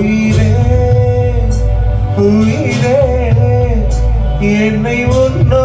உயிரே உயிரே என்னை ஒன்றோ